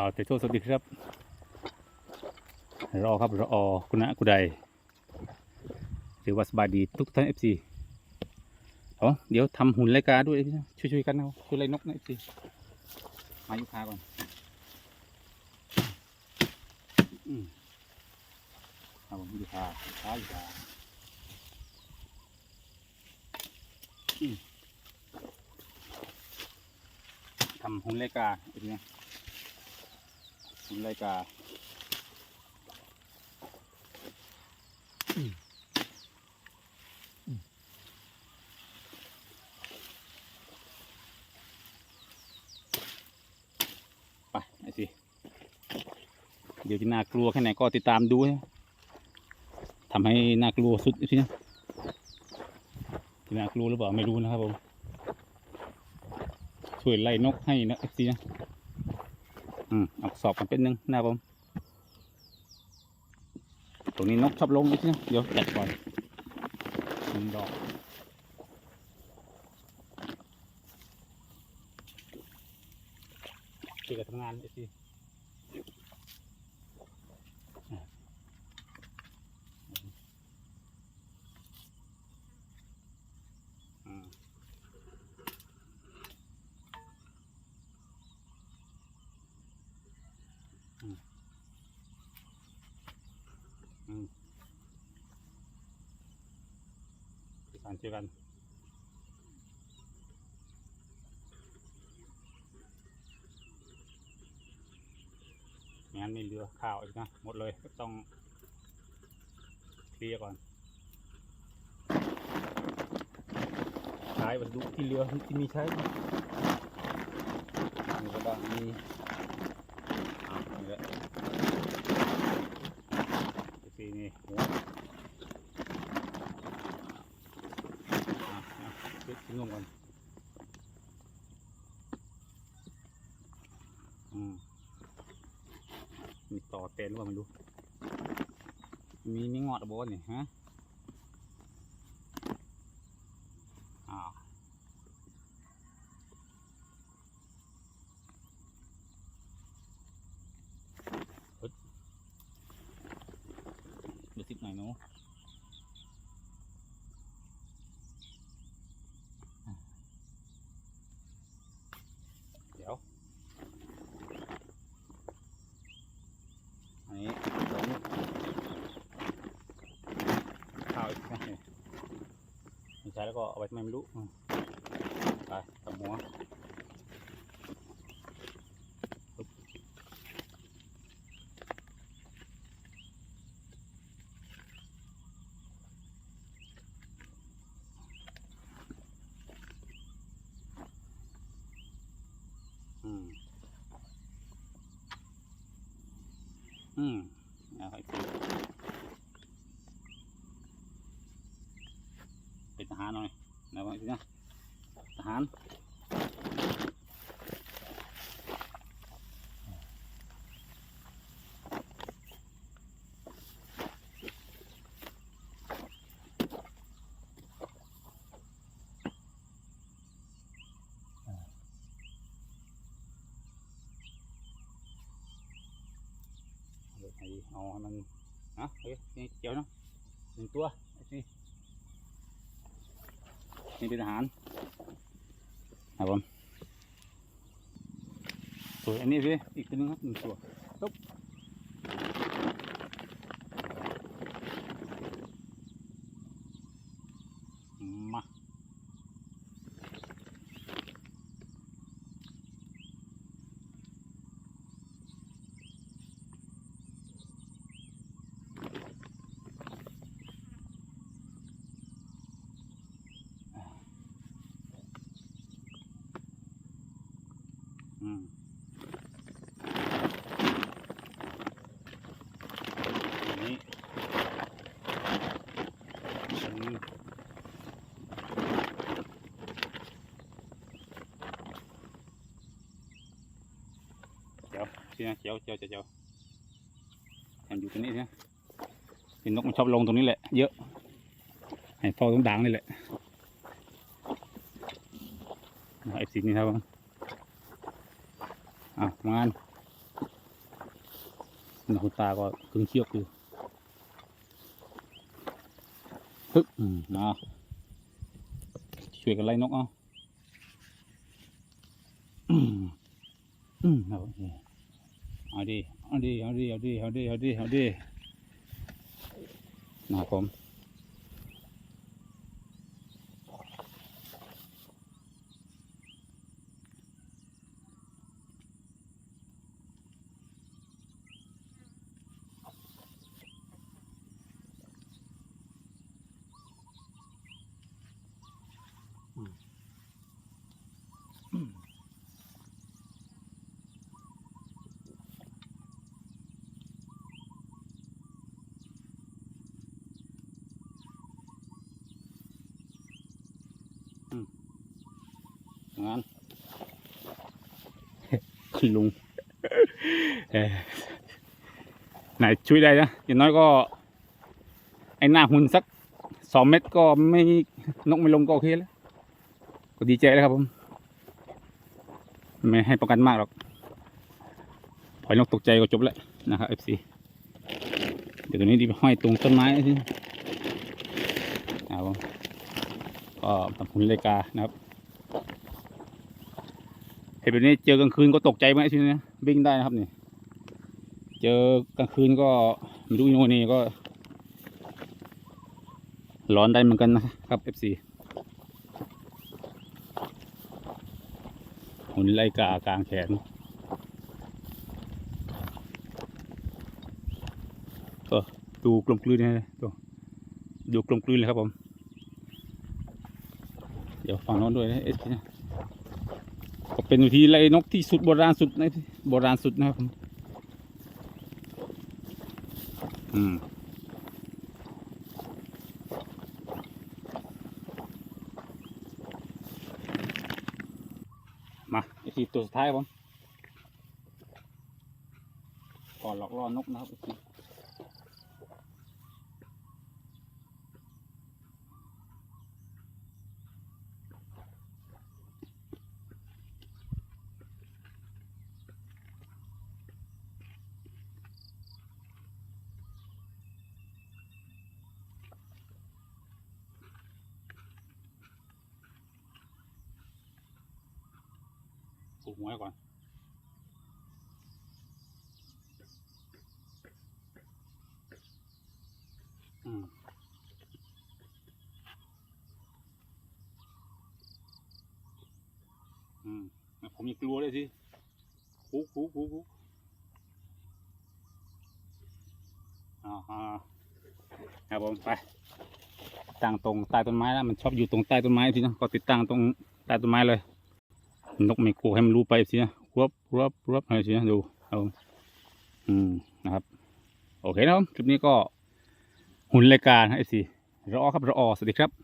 ่าวเตโชสวัสดีครับ รอครับรอคุณนะคุณใดหรือว่าสบายดีทุกท่านเอฟซีอ๋อเดี๋ยวทำหุ่นรายกาด้วยช่วยๆกันเอาช่วยไล่นกนะเอฟซีมายุคาก่อนเอาผมยุคายุคายุคาทำหุ่นรายกาเอฟซี นะหุ่นรายการไปไอ้สิ เดี๋ยวจะน่ากลัวแค่ไหนก็ติดตามดูทำให้น่ากลัวสุดทีนะจะน่ากลัวหรือเปล่าไม่รู้นะครับผมช่วยไล่นกให้นะเอฟซีนะ อืมเอาสอบกันเป็นหนึ่งนะครับผม ตรงนี้นกชอบลงนิดนึงเดี๋ยวจัดก่อนหนึ่งดอกเกี่ยวกับทำงานไอซี อืมอืมเกันเจอกันงั้นไม่เหลือข้าวอีกนะ หมดเลยก็ต้องเคลียร์ก่อนใช้วัสดุที่เหลือที่มีใช้มีกระดาษมีอะนี่แหละสี นี่หัวอะอะขึ้นขึ้นงก่อนอืมมีต่อเต็นหรือเปล่าไม่รู้ มีนี่งอดบอสนี่ฮะ อ้าวเฮ้ยดูสิบหน่อยหนูอะเดี๋ยว อันนี้ลงข้าวอีกนะนี่ไม่ ใช่แล้วก็เอาไว้ทำไมไม่รู้ไปทำหัวอืม อืมเอาไปคือเป็นท หารหน่อยนะว่าอีกนะทหารเอาไปเอาให้มันนะเฮ้ยนี่เจียวเนาะหนึ่งตัวไอ้นี่ นี่เป็นทหารครับผมสวยอันนี้สิอีกตัวหนึงครับหนึ่งตัวตุ๊บ อืมอันนี้อืมเจียวสินะเจียวเจียวเจียวเจียวแทนอยู่ตรงนี้นะเห็นนกมันชอบลงตรงนี้แหละ เยอะให้เฝ้าตรงด่างนี่แหละไอ้สีนี่ครับผม อะงานหน้าตาก็กึ่งเชียกอยู่ฮึบนาช่วยกันไล่นกเอาเอาดีเอาดีเอาดีเอาดีเอาดีเอาดีเอาดีนะครับผม งั้นคุณลุงไหนช่วยได้นะอย่างน้อยก็ ไอ้หน้าหุ่นสักสองเม็ดก็ไม่นกไม่ลงก็โอเคแล้ว ก็ดีใจแล้วครับผม ไม่ให้ป้องกันมากหรอกปล่อยนกตกใจก็จบแล้วนะครับ FC เดี๋ยวตัวนี้ดีไปห้อยตรงต้นไม้สินะครับผมก็ทำหุ่นเลกานะครับ เห็นแบบนี้เจอกลางคืนก็ตกใจไหมทีนี้วิ่งได้นะครับนี่ เจอกลางคืนก็ไม่รู้อีโน่นนี่ก็ ร้อนได้เหมือนกันนะครับ FC หุ่นไล่กากลางแขนก็ดูกลมกลืนเลยตัวดูกลมกลืนเลยครับผม เดี๋ยวฝั่งโน้นด้วยนะเอสนะ ก็เป็นวิธีไล่นกที่สุดโบราณสุดนะโบราณสุดนะครับผมอืมมาไอทีตัวสุดท้ายครับผมก่อนหลอกล่อนกนะครับไอที ผูกหวไว้ก่อน อืมอืมผมยังกลัวเลยสิคุกคุกคุกคุกอ่าครับผมไปตั้งตรงใต้ต้นไม้แล้วมันชอบอยู่ตรงใต้ต้นไม้ทีนะก็ติดตั้งตรงใต้ต้นไม้เลย นกไม่กลัวให้มันรู้ไปสินะรวบรวบรวบอะไรสินะดูเอาอืมนะครับ โอเคนะครับคลิปนี้ก็หุ่นรายการไอซีรอครับรอสวัสดีครับ